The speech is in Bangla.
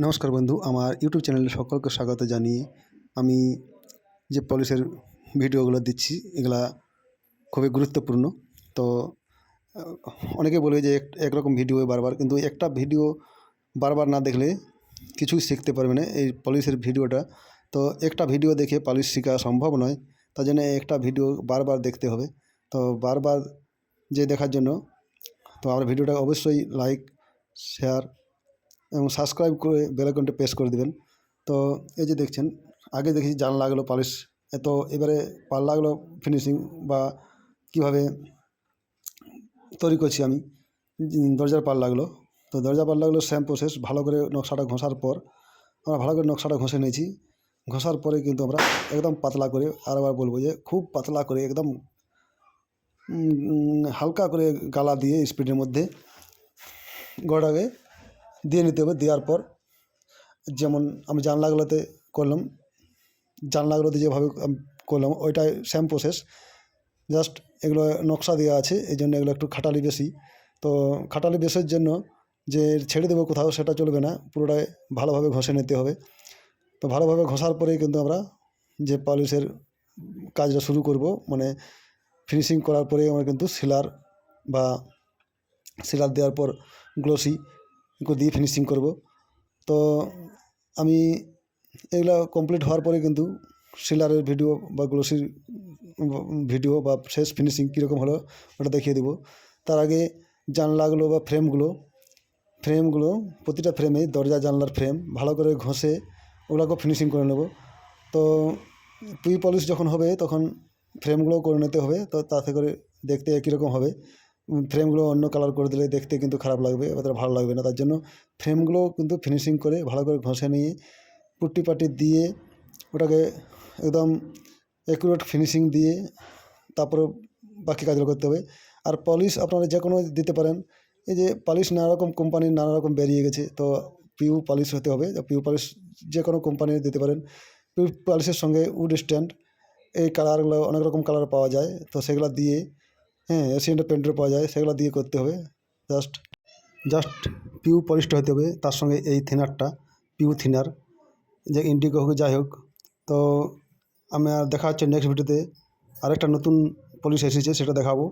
নমস্কার বন্ধু, আমার ইউটিউব চ্যানেলে সকলকে স্বাগত জানিয়ে আমি যে পলিশের ভিডিওগুলো দিচ্ছি, এগুলা খুবই গুরুত্বপূর্ণ। তো অনেকে বলে যে এক- একরকম ভিডিও বারবার, কিন্তু একটা ভিডিও বারবার না দেখলে কিছুই শিখতে পারবে না এই পলিশের ভিডিওটা। তো, একটা ভিডিও দেখে পলিশ শেখা সম্ভব নয়, তার জন্য একটা ভিডিও বারবার দেখতে হবে। তো, বারবার যে দেখার জন্য, তো আমার ভিডিওটা অবশ্যই লাইক, শেয়ার এবং সাবস্ক্রাইব করে বেলাইকনটা প্রেস করে দেবেন। তো এই যে দেখছেন, আগে দেখেছি জানলাগুলো পালিশ এত এবারে পাল লাগল ফিনিশিং বা কীভাবে তৈরি করছি আমি দরজার পাল লাগল। তো দরজা পাল লাগল সেম প্রসেস ভালো করে নকশাটা ঘষার পর, আমরা ভালো করে নকশাটা ঘষে নিয়েছি। ঘষার পরে কিন্তু আমরা একদম পাতলা করে আরেকবার বলব যে খুব পাতলা করে একদম হালকা করে গালা দিয়ে স্পিডের মধ্যে গড়াকে দিয়ে নিতে হবে। দেওয়ার পর যেমন আমি জানলাগুলোতে করলাম, জানলাগুলোতে যেভাবে করলাম, ওইটাই সেম প্রসেস জাস্ট এগুলো নকশা দেওয়া আছে, এই জন্য এগুলো একটু খাটালি বেশি। তো খাটালি বেশের জন্য যে ছেড়ে দেবো কোথাও সেটা চলবে না, পুরোটাই ভালোভাবে ঘষে নিতে হবে। তো ভালোভাবে ঘষার পরেই কিন্তু আমরা যে পলিশের কাজটা শুরু করব মানে ফিনিশিং করার পরে আমরা কিন্তু সিলার বা সিলার দেওয়ার পর গ্লোসি দিয়ে ফিনিশিং করব। তো আমি এগুলো কমপ্লিট হওয়ার পরে কিন্তু সিলারের ভিডিও বা গ্লোসির ভিডিও বা শেষ ফিনিশিং কীরকম হলো ওটা দেখিয়ে দেবো। তার আগে জানলাগুলো বা ফ্রেমগুলো ফ্রেমগুলো প্রতিটা ফ্রেমে দরজা, জানলার ফ্রেম ভালো করে ঘষে ওগুলোকে ফিনিশিং করে নেব। তো প্রি পলিশ যখন হবে তখন ফ্রেমগুলোও করে নিতে হবে, তো তাতে করে দেখতে একই রকম হবে। ফ্রেমগুলো অন্য কালার করে দিলে দেখতে কিন্তু খারাপ লাগবে, অতটা ভালো লাগবে না। তার জন্য ফ্রেমগুলো কিন্তু ফিনিশিং করে ভালো করে ঘষে নিয়ে পুট্টি পাটি দিয়ে ওটাকে একদম অ্যাকুরেট ফিনিশিং দিয়ে তারপরে বাকি কাজগুলো করতে হবে। আর পলিশ আপনারা যে কোনো দিতে পারেন। এই যে পলিশ নানা রকম কোম্পানির নানা রকম বেরিয়ে গেছে, তো পিউ পলিশ হতে হবে। পিউ পলিশ যে কোনো কোম্পানির দিতে পারেন। পিউ পলিশের সঙ্গে উড স্ট্যান্ড এই কালারগুলো অনেক রকম কালার পাওয়া যায়। তো সেগুলো দিয়ে হ্যাঁ এশিয়ানটা পেন্টের পাওয়া যায়, সেগুলো দিয়ে করতে হবে। জাস্ট জাস্ট পিউ পলিশটা হতে হবে। তার সঙ্গে এই থিনারটা পিউ থিনার যে ইন্ডিগো হোক, যাই হোক। তো আমি আর দেখা হচ্ছে নেক্সট ভিডিওতে আরেকটা নতুন পলিশ এসেছে, সেটা দেখাবো।